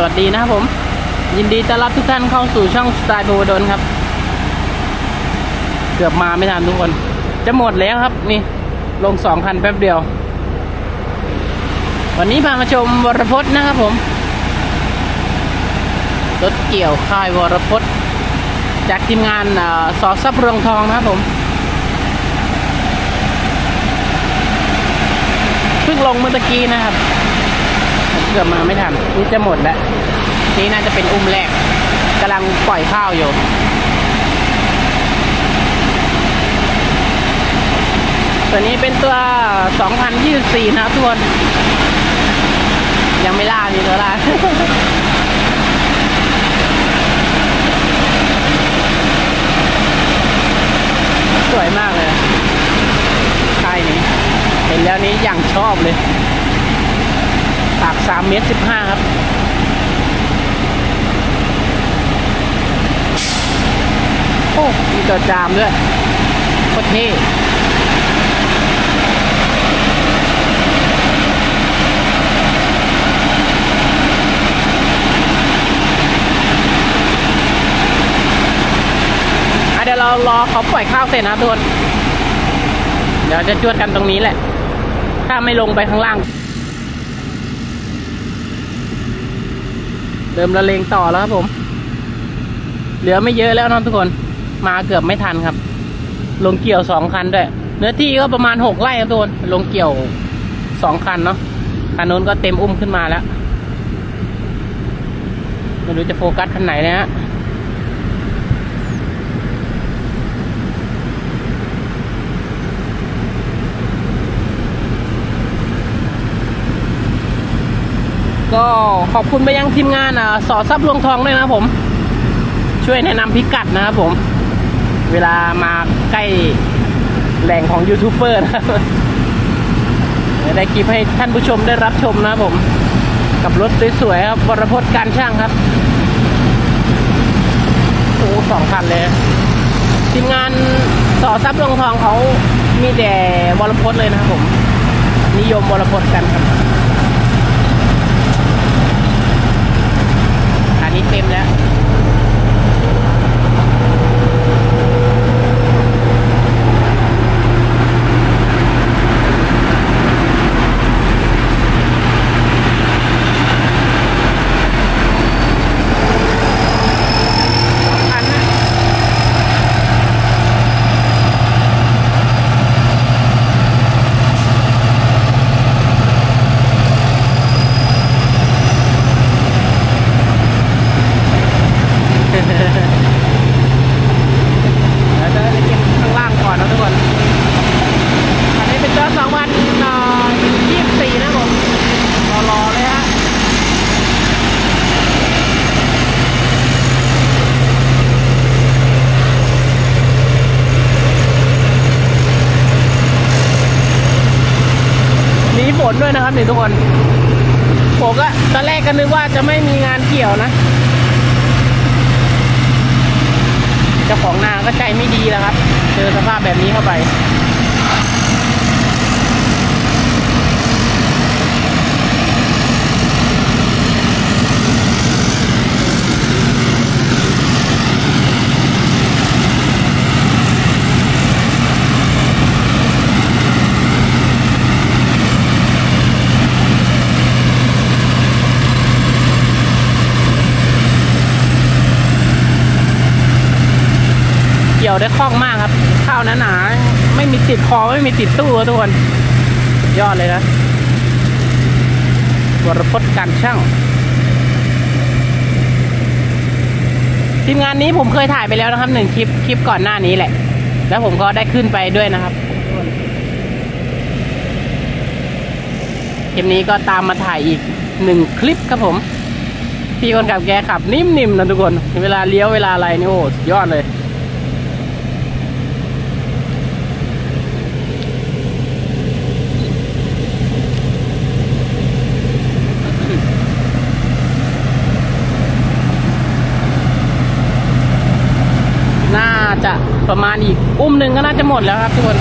สวัสดีนะครับผม ยินดีต้อนรับทุกท่านเข้าสู่ช่องสไตล์โบดนครับ เกือบมาไม่ทันทุกคน จะหมดแล้วครับนี่ลงสองคันแป๊บเดียว วันนี้พามาชมวรพจน์นะครับผม รถเกี่ยวค่ายวรพจน์จากทีมงานออสอซับเรืองทองนะครับผมเพิ่งลงเมื่อตะกี้นะครับ กือบมาไม่ทันนี่จะหมดแล้ว นี่น่าจะเป็นอุ้มแรกกำลังปล่อยข้าวอยู่ตัวนี้เป็นตัว 2024 นะทุกคน ยังไม่ล่ามีตัวล่าสวยมากเลยค่ายนี้ เห็นแล้วนี้อย่างชอบเลย ปาก3เมตร15ครับโอ้มีตัวจามด้วยโคตรเท่อะเดี๋ยวเรารอเขาปล่อยข้าวเสร็จนะทุกคน เดี๋ยวจะจวดกันตรงนี้แหละ ถ้าไม่ลงไปข้างล่าง เริ่มละเลงต่อแล้วครับผม เหลือไม่เยอะแล้วนะทุกคน มาเกือบไม่ทันครับ ลงเกี่ยวสองคันด้วย เนื้อที่ก็ประมาณหกไร่ครับทุกคน ลงเกี่ยวสองคันเนาะ คันนู้นก็เต็มอุ้มขึ้นมาแล้ว ไม่รู้จะโฟกัสคันไหนนะฮะ ก็ขอบคุณไปยังทีมงานอะสอซับลวงทองด้วยนะผม ช่วยแนะนำพิกัดนะครับผม เวลามาใกล้แหล่งของยูทูบเบอร์นะครับได้คลิปให้ท่านผู้ชมได้รับชมนะครับผม กับรถสวยๆครับวรพจน์การช่างครับโอ้สองคันเลยทีมงานสอซับลวงทองเขามีแต่วรพจน์เลยนะครับผม นิยมวรพจน์กันครับ นี้เต็มแล้ว อันนะแล้วจะเก็บข้างล่างก่อนนะทุกคน อันนี้เป็นเจ้าสองพันยี่สิบสี่นะผมรอๆเลยฮะ มีฝ นี่ทุกคนผมก็ตอนแรกก็นึกว่าจะไม่มีงานเกี่ยวนะเจ้าของนาก็ใจไม่ดีแล้วครับ เจอสภาพแบบนี้เข้าไป กี่ยวได้คล่องมากครับ ข้าวหนาๆไม่มีติดคอไม่มีติดตู้ทุกคน ยอดเลยนะวรพจน์การช่างทีมงานนี้ผมเคยถ่ายไปแล้วนะครับหนึ่งคลิปคลิปก่อนหน้านี้แหละ แล้วผมก็ได้ขึ้นไปด้วยนะครับคลิปนี้ก็ตามมาถ่ายอีกหนึ่งคลิปครับผม พี่คนขับแกขับนิ่มๆนะทุกคน เวลาเลี้ยวเวลาอะไรนี่โอ้ยอดเลย น่าจะ ประมาณอีกอุ้มหนึ่งก็น่าจะหมดแล้วครับทุกคน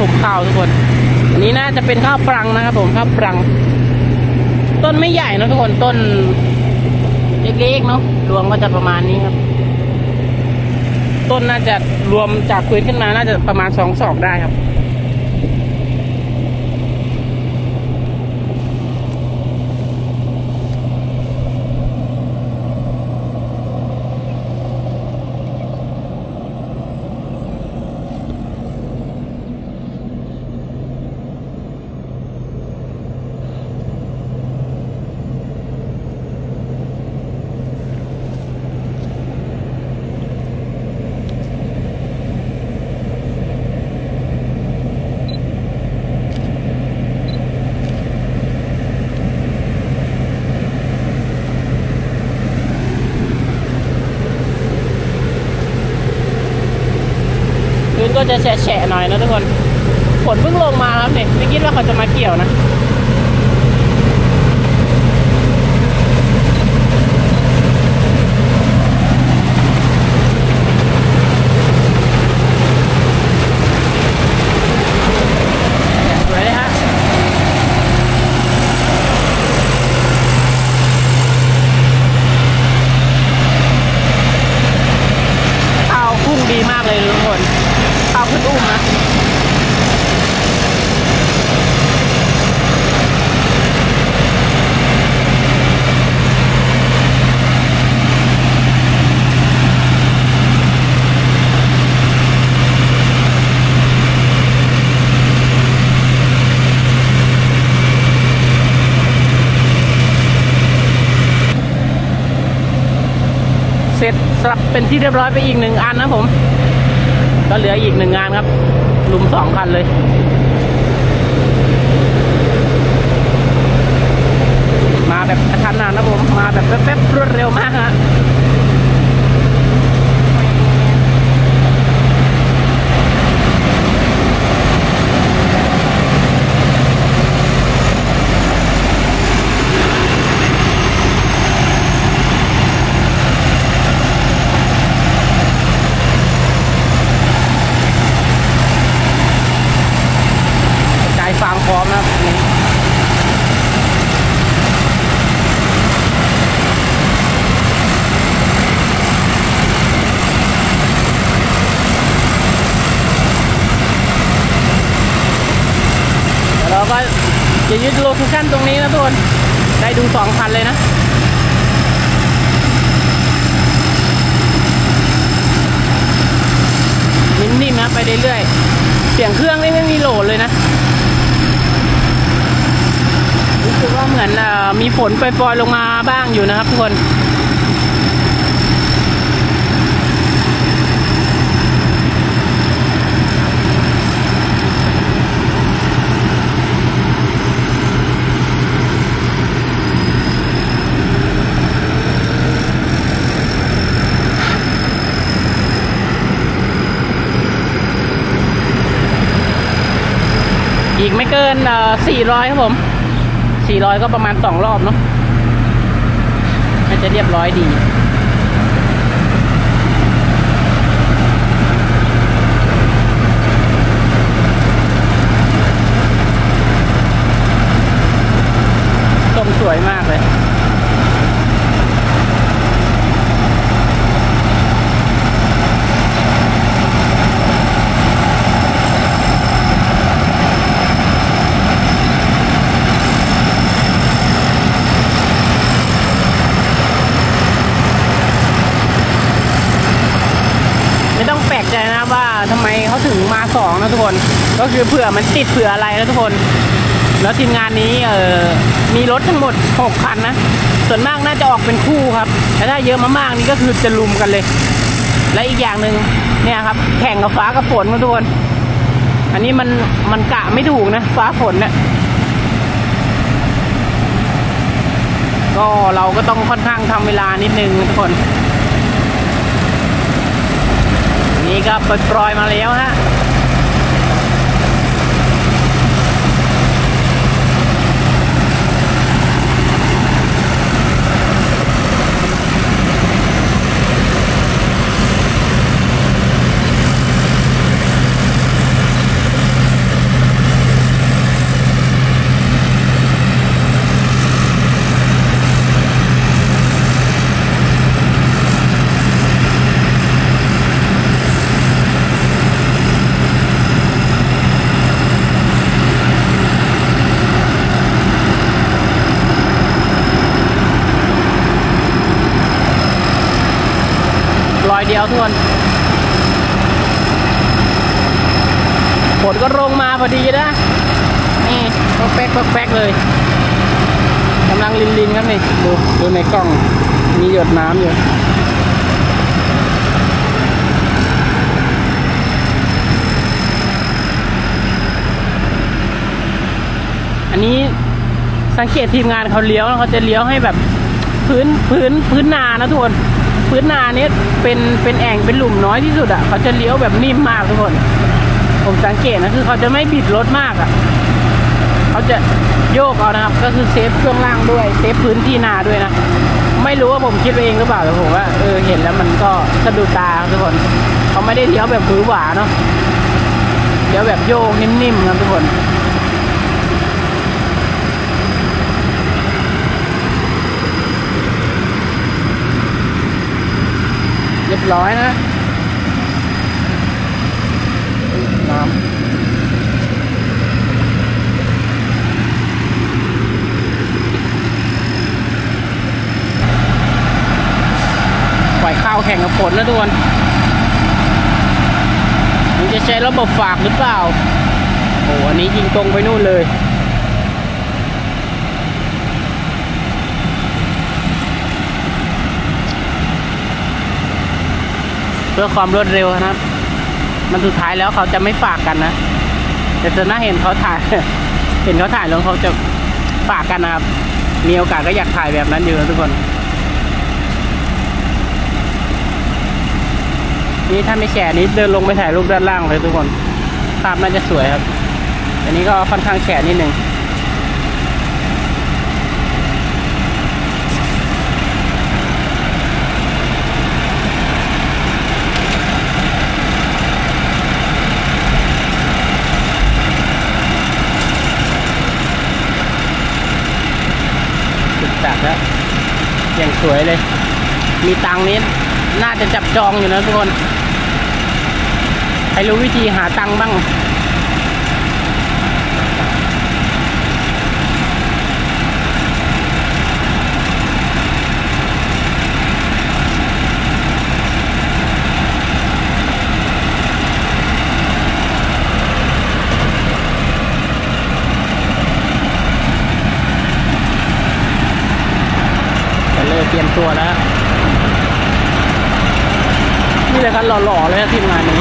ชมข้าวทุกคน อันนี้น่า จะเป็นข้าวปรังนะครับผมข้าวปรัง ต้นไม่ใหญ่นะทุกคนต้นเล็กๆเนาะรวมก็จะประมาณนี้ครับ ต้นน่าจะรวมจากพื้นขึ้นมาน่าจะประมาณสองศอกได้ครับ จะแฉะๆหน่อยนะทุกคน ฝนเพิ่งลงมาครับเนี่ยไม่คิดว่าเขาจะมาเกี่ยวนะ สวยเลยฮะ ข้าวพุ่งดีมากเลยทุกคน ข้าวขึ้นอุ้มนะ เสรับเป็นที่เรียบร้อยไปอีกหนึ่งอันนะผม ก็เหลืออีกหนึ่งงานครับลุมสองคันเลย มาแบบกระทันหันนะผม มาแบบแป๊บๆรวดเร็วมากฮะ กายฟางพร้อมนะครับนี่แล้วเราก็ จะยึดโลเคชั่นตรงนี้นะทุกคน ได้ดูสองคันเลยนะนิ่มๆนะไปเรื่อยๆเสียงเครื่องนี่ไม่มีโหลดเลยนะรู้สึกว่าเหมือนมีฝนปล่อยๆลงมาบ้างอยู่นะครับทุกคน อีกไม่เกินเอ่อ400ครับผม400ก็ประมาณ2รอบเนาะมันจะเรียบร้อยดีส้มสวยมากเลย ไม่ต้องแปลกใจนะว่าทำไมเขาถึงมาสองนะทุก คน ก็คือเผื่อมันติดเผื่ออะไรนะทุกคน แล้วทีมงานนี้เออมีรถทั้งหมดหกคันนะ ส่วนมากน่าจะออกเป็นคู่ครับแต่ถ้าเยอะมากๆนี่ก็คือจะลุมกันเลย และอีกอย่างหนึ่งเนี่ยครับ แข่งกับฟ้ากับฝนนะทุกคน อันนี้มันมันกะไม่ถูกนะ ฟ้าฝนเนี่ยก็เราก็ต้องค่อนข้างทำเวลานิดนึงทุกคน นี่ก็ปล่อยมาแล้วฮะ เดียวทุกคนฝนก็ลงมาพอดีนะ นี่ก็แป๊กก็แป๊กเลยกำลังลินลินครับนี่ดูดูในกล้องมีหยดน้ำอยู่อันนี้สังเกตทีมงานเขาเลี้ยวเขาจะเลี้ยวให้แบบพื้นพื้นพื้นนานะทุกคน พื้นนาเนี้ยเป็นเป็นแอ่งเป็นหลุมน้อยที่สุดอะเขาจะเลี้ยวแบบนิ่มมากทุกคน ผมสังเกตนะคือเขาจะไม่บิดรถมากอะเขาจะโยกเอานะครับ ก็คือเซฟเครื่องล่างด้วยเซฟพื้นที่นาด้วยนะไม่รู้ว่าผมคิดไปเองหรือเปล่าแต่ผมว่าเออเห็นแล้วมันก็สะดุดตาทุกคนเขาไม่ได้เลี้ยวแบบผือหวาเนาะเลี้ยวแบบโยกนิ่มๆครับทุกคน เรีย บร้อยนะน้ำปล่อยข้าวแข่งกับฝนนะทุกคนมันจะใช้ระบบฝากหรือเปล่า โอ้อันนี้ยิงตรงไปนู่นเลย พื่อความรวดเร็วนะครับ มันสุดท้ายแล้วเขาจะไม่ฝากกันนะ แต่ส่วนหน้าเห็นเขาถ่าย เห็นเขาถ่ายแล้วเขาจะฝากกันนะครับ มีโอกาสก็อยากถ่ายแบบนั้นอยู่นะทุกคน นี่ถ้าไม่แฉนี้เดินลงไปถ่ายรูปด้านล่างเลยทุกคนภาพน่าจะสวยครับ อันนี้ก็ค่อนข้างแฉนิดนึง แล้วอย่างสวยเลย มีตังนี้น่าจะจับจองอยู่นะทุกคน ใครรู้วิธีหาตังบ้าง จะเตรียมตัวแล้วนี่เลยครับหล่อๆเลยทีมงานนี้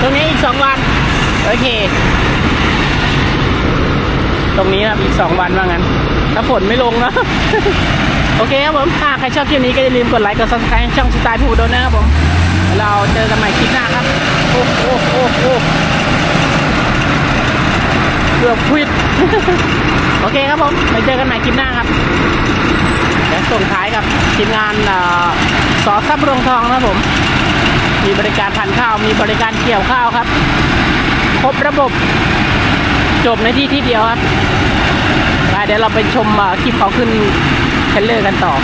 ตรงนี้อีกสองวัน โอเค ตรงนี้ครับอีกสองวันว่างั้น ถ้าฝนไม่ลงนะ โอเคครับผมถ้าใครชอบคลิปนี้ก็อย่าลืมกดไลค์กด subscribe ช่องสไตล์ผู้โดนนะครับผม เราเจอกันใหม่คลิปหน้าครับ โอ้โหโอ้เกือบควิด โอเคครับผมไปเจอกันใหม่คลิปหน้าครับและส่งท้ายกับทีมงานเอ่อสอซับรงทองนะผม มีบริการพันข้าว มีบริการเกี่ยวข้าวครับ ครบระบบ จบในที่ที่เดียวครับเดี๋ยวเราไปชมคลิปเขาขึ้นเทเลอร์กันต่อ